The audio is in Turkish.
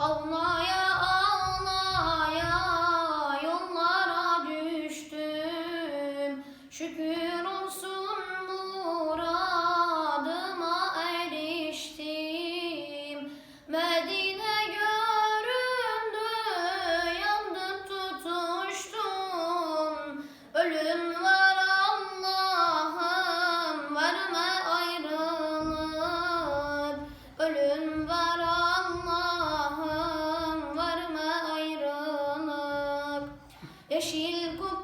Ağlaya ağlaya yollara düştüm. Şükür olsun muradıma eriştim. Medine göründü, yandım tutuştum. Ölüm var Allah'ım, verme ayrılıp. Ölüm var Allah'ım. Eu chego com